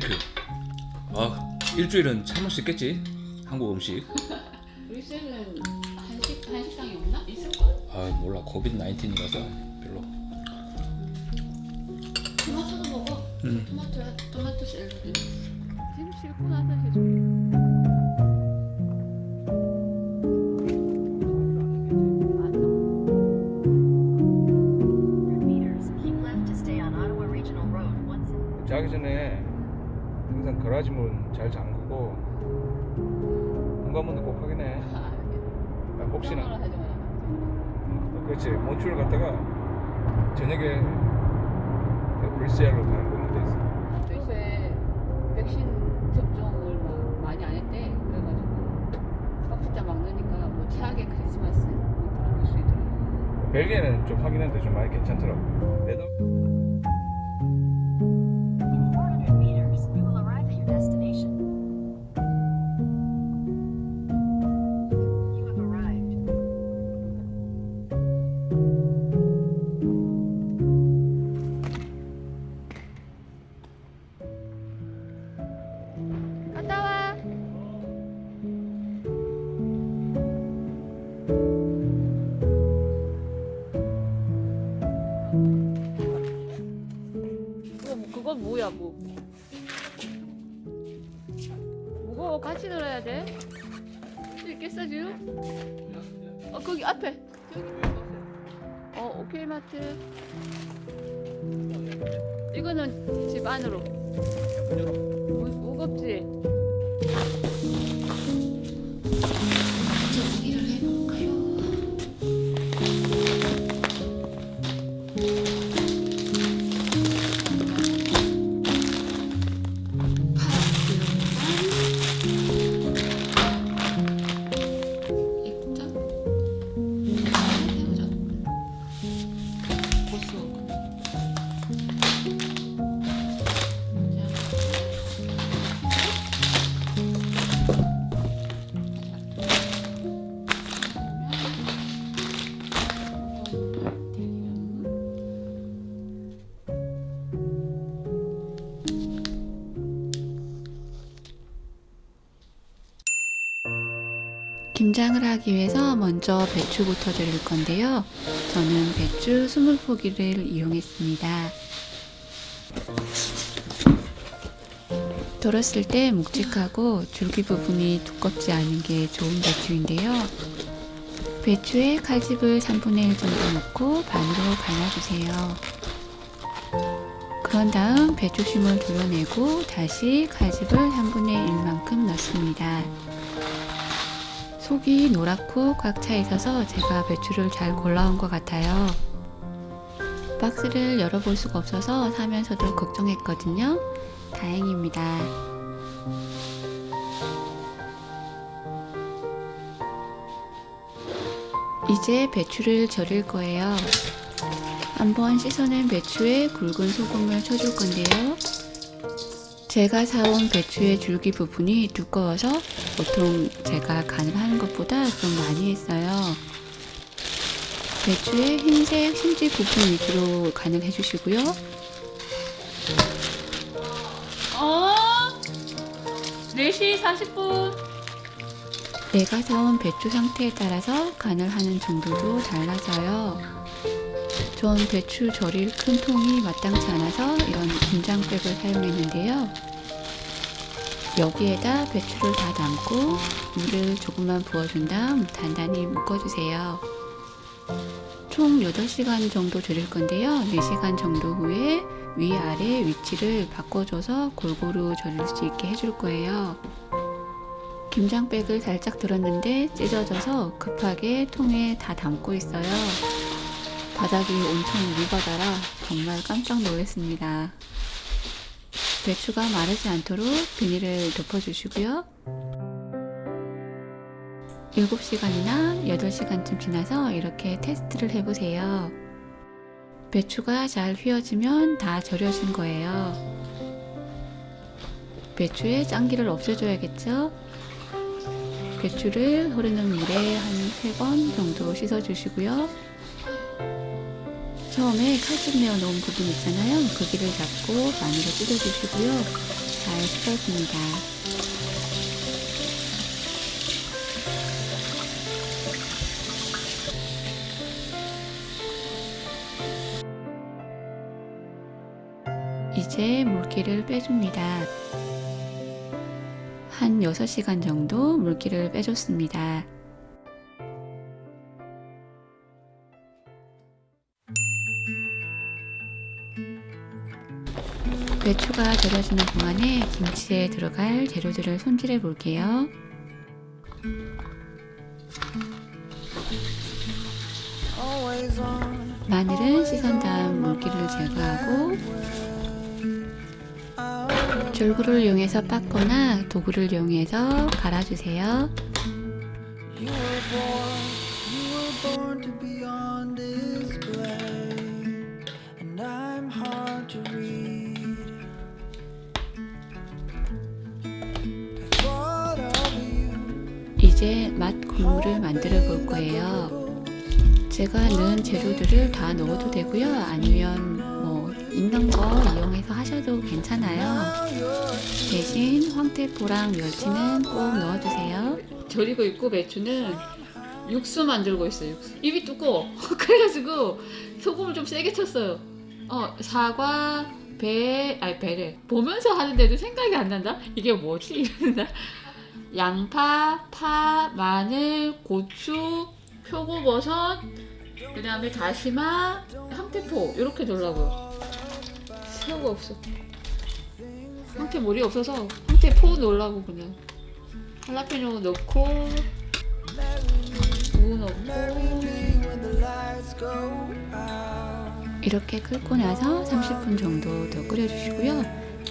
땡큐. 아 일주일은 참을 수 있겠지? 한국 음식. 브뤼셀은 한식 한식당이 없나? 있을 걸? 아 몰라 코비드 19이라서 별로. 토마토도 먹어. 음. 토마토 토마토 샐러드. 지금 싣고 나서 해줘. 거라지 문 잘 잠그고 현관문도 꼭 확인해. 아, 혹시나. 마. 그렇지. 몬트리올 갔다가 저녁에 그 브리셀로 가는 경우도 있어. 요새 백신 접종을 막 많이 안 했대. 그래가지고 확진자 막 넣으니까 뭐 최악의 크리스마스 뭐 그런 걸수 있더라고. 벨기에는 좀 확인했는데 좀 많이 괜찮더라고. 내도 뭐- 그건 뭐야 뭐? 무거워 같이 놀아야 돼. 있겠어 지금? 어 거기 앞에. 어 오케이 마트. 이거는 집 안으로. 무, 무겁지? 김장을 하기 위해서 먼저 배추부터 드릴 건데요. 저는 배추 20포기를 이용했습니다. 덜었을 때 묵직하고 줄기 부분이 두껍지 않은 게 좋은 배추인데요. 배추에 칼집을 3분의 1 정도 넣고 반으로 갈라주세요. 그런 다음 배추심을 돌려내고 다시 칼집을 3분의 1만큼 넣습니다. 속이 노랗고 꽉 차 있어서 제가 배추를 잘 골라온 것 같아요. 박스를 열어볼 수가 없어서 사면서도 걱정했거든요. 다행입니다. 이제 배추를 절일 거예요. 한번 씻어낸 배추에 굵은 소금을 쳐줄 건데요. 제가 사온 배추의 줄기 부분이 두꺼워서 보통 제가 간을 하는 것보다 좀 많이 했어요. 배추의 흰색 심지 부분 위주로 간을 해주시고요. 어? 4시 40분. 내가 사온 배추 상태에 따라서 간을 하는 정도도 달라져요. 전 배추 절일 큰 통이 마땅치 않아서 이런 김장백을 사용했는데요. 여기에다 배추를 다 담고 물을 조금만 부어준 다음 단단히 묶어주세요. 총 8시간 정도 절일 건데요. 4시간 정도 후에 위아래 위치를 바꿔줘서 골고루 절일 수 있게 해줄 거예요. 김장백을 살짝 들었는데 찢어져서 급하게 통에 다 담고 있어요. 바닥이 온통 물바다라 정말 깜짝 놀랐습니다. 배추가 마르지 않도록 비닐을 덮어주시고요. 7시간이나 8시간쯤 지나서 이렇게 테스트를 해보세요. 배추가 잘 휘어지면 다 절여진 거예요. 배추의 짠기를 없애줘야겠죠? 배추를 흐르는 물에 한 3번 정도 씻어주시고요. 처음에 칼집 내어 놓은 부분 있잖아요. 거기를 잡고 마늘을 찢어주시고요. 잘 씻어줍니다. 이제 물기를 빼줍니다. 한 6시간 정도 물기를 빼줬습니다. 배추가 절여지는 동안에 김치에 들어갈 재료들을 손질해 볼게요. 마늘은 씻은 다음 물기를 제거하고 졸구를 이용해서 빻거나 도구를 이용해서 갈아주세요. 국물을 만들어 볼 거예요. 제가 넣은 재료들을 다 넣어도 되고요. 아니면 뭐 있는 거 이용해서 하셔도 괜찮아요. 대신 황태포랑 멸치는 꼭 넣어주세요. 절이고 있고 배추는 육수 만들고 있어요. 육수. 입이 두꺼워. 그래가지고 소금을 좀 세게 쳤어요. 어 사과 배 아니 배래 보면서 하는데도 생각이 안 난다. 이게 뭐지? 이러나 양파, 파, 마늘, 고추, 표고버섯, 그 다음에 다시마, 황태포 이렇게 넣으려고요. 새우가 없어. 황태물이 없어서 황태포 넣으려고 그냥 할라피뇨 넣고 무 넣고. 이렇게 끓고 나서 30분 정도 더 끓여주시고요.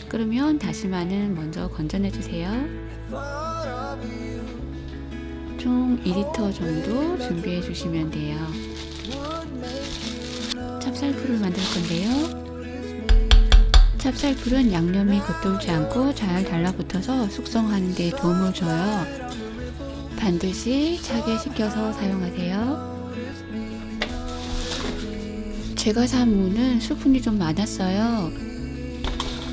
끓으면 다시마는 먼저 건져내 주세요. 총 2리터 정도 준비해 주시면 돼요. 찹쌀풀을 만들 건데요. 찹쌀풀은 양념이 겉돌지 않고 잘 달라붙어서 숙성하는 데 도움을 줘요. 반드시 차게 식혀서 사용하세요. 제가 산 무는 수분이 좀 많았어요.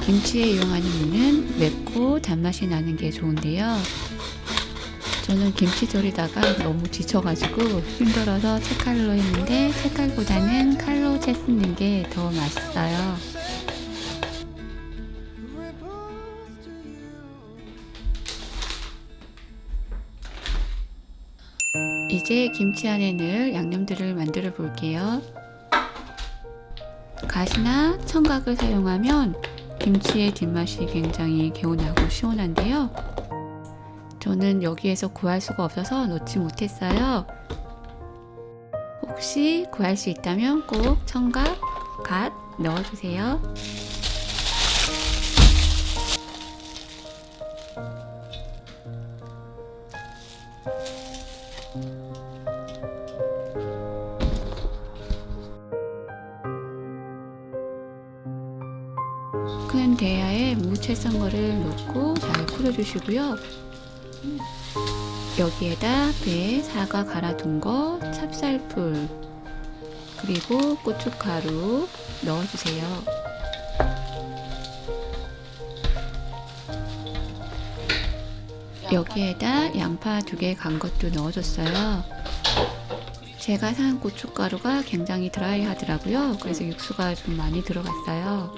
김치에 이용하는 무는 맵고 단맛이 나는 게 좋은데요. 저는 김치 절이다가 너무 지쳐가지고 힘들어서 채칼로 했는데 채칼보다는 칼로 채 씻는 게 더 맛있어요. 이제 김치 안에 넣을 양념들을 만들어 볼게요. 가시나 청각을 사용하면 김치의 뒷맛이 굉장히 개운하고 시원한데요. 저는 여기에서 구할 수가 없어서 넣지 못했어요. 혹시 구할 수 있다면 꼭 청각, 갓 넣어주세요. 큰 대야에 무채 썬 거를 넣고 잘 풀어주시고요. 여기에다 배, 사과 갈아둔 거, 찹쌀풀, 그리고 고춧가루 넣어주세요. 여기에다 양파 두 개 간 것도 넣어줬어요. 제가 산 고춧가루가 굉장히 드라이하더라고요. 그래서 육수가 좀 많이 들어갔어요.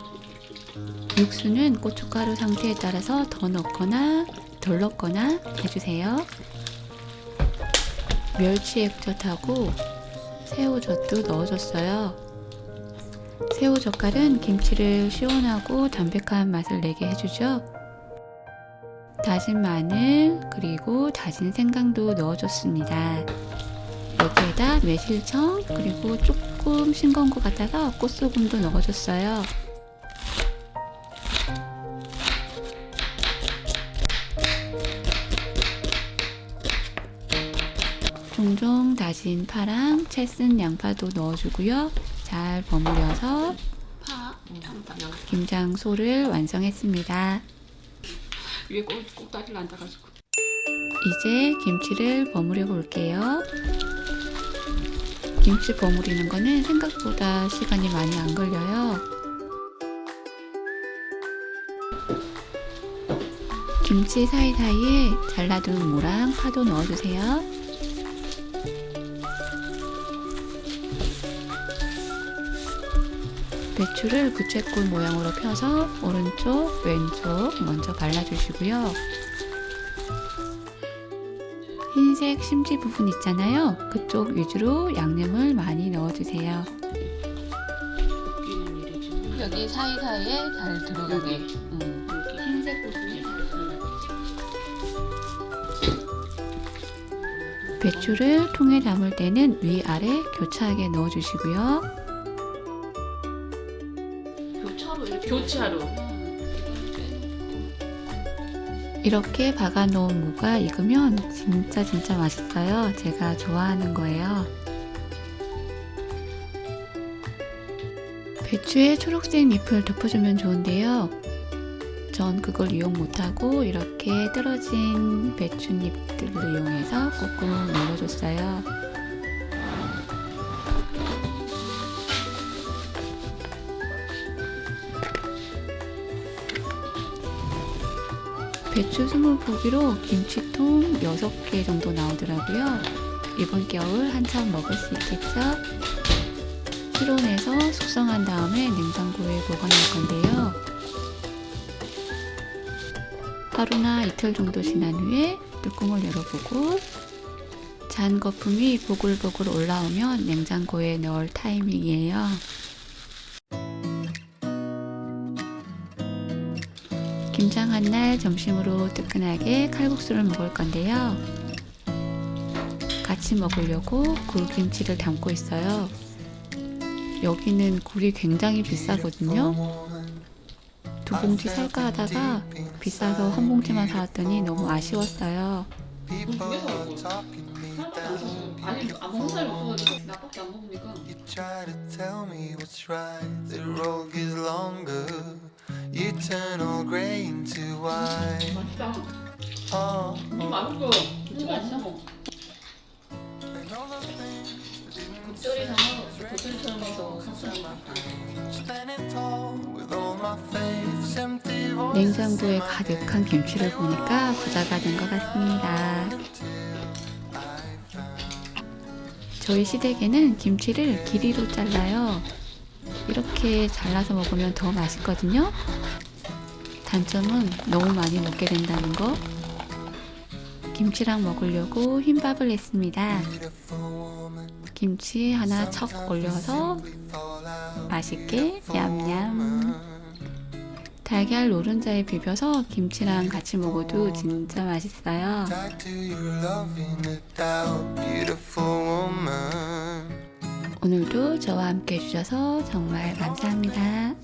육수는 고춧가루 상태에 따라서 더 넣거나 덜 넣거나 해주세요. 멸치 액젓하고 새우젓도 넣어줬어요. 새우젓갈은 김치를 시원하고 담백한 맛을 내게 해주죠. 다진 마늘 그리고 다진 생강도 넣어줬습니다. 여기에다 매실청 그리고 조금 싱거운 것 같아서 꽃소금도 넣어줬어요. 다진 파랑 채 쓴 양파도 넣어주고요. 잘 버무려서 파, 김장소를 완성했습니다. 위에 꼭, 꼭다리를 앉아가지고. 이제 김치를 버무려 볼게요. 김치 버무리는 거는 생각보다 시간이 많이 안 걸려요. 김치 사이사이에 잘라둔 무랑 파도 넣어주세요. 배추를 부채꼴 모양으로 펴서 오른쪽, 왼쪽 먼저 발라주시고요. 흰색 심지 부분 있잖아요. 그쪽 위주로 양념을 많이 넣어주세요. 여기 사이사이에 잘 들어가게. 응, 여기. 흰색 부분이 잘 들어가게. 배추를 통에 담을 때는 위아래 교차하게 넣어주시고요. 교차로 이렇게. 박아놓은 무가 익으면 진짜 진짜 맛있어요. 제가 좋아하는 거예요. 배추에 초록색 잎을 덮어주면 좋은데요. 전 그걸 이용 못하고 이렇게 떨어진 배춧잎들을 이용해서 꾹꾹 눌러줬어요. 배추 20포기로 김치통 6개 정도 나오더라고요. 이번 겨울 한참 먹을 수 있겠죠? 실온에서 숙성한 다음에 냉장고에 보관할 건데요. 하루나 이틀 정도 지난 후에 뚜껑을 열어보고 잔 거품이 보글보글 올라오면 냉장고에 넣을 타이밍이에요. 김장한 날 점심으로 뜨끈하게 칼국수를 먹을 건데요. 같이 먹으려고 굴김치를 담고 있어요. 여기는 굴이 굉장히 비싸거든요. 두 봉지 살까 하다가 비싸서 한 봉지만 사왔더니 너무 아쉬웠어요. 아니, 안 먹는 사람이 없어가지고. 나밖에 안 먹으니까. You try to turn all gray into white. 맛있다. Oh, 이 맛있어. 이 맛있어. and all the things that didn't 겉절이 담아서 겉절이처럼 해서 샀어요. standing tall with all my faiths empty voices 냉장고에 가득한 김치를 보니까 부자가 된 것 같습니다. 저희 시댁에는 김치를 길이로 잘라요. 이렇게 잘라서 먹으면 더 맛있거든요. 단점은 너무 많이 먹게 된다는 거. 김치랑 먹으려고 흰밥을 했습니다. 김치 하나 척 올려서. 맛있게 냠냠. 달걀 노른자에 비벼서 김치랑 같이 먹어도 진짜 맛있어요. 오늘도 저와 함께 해주셔서 정말 감사합니다.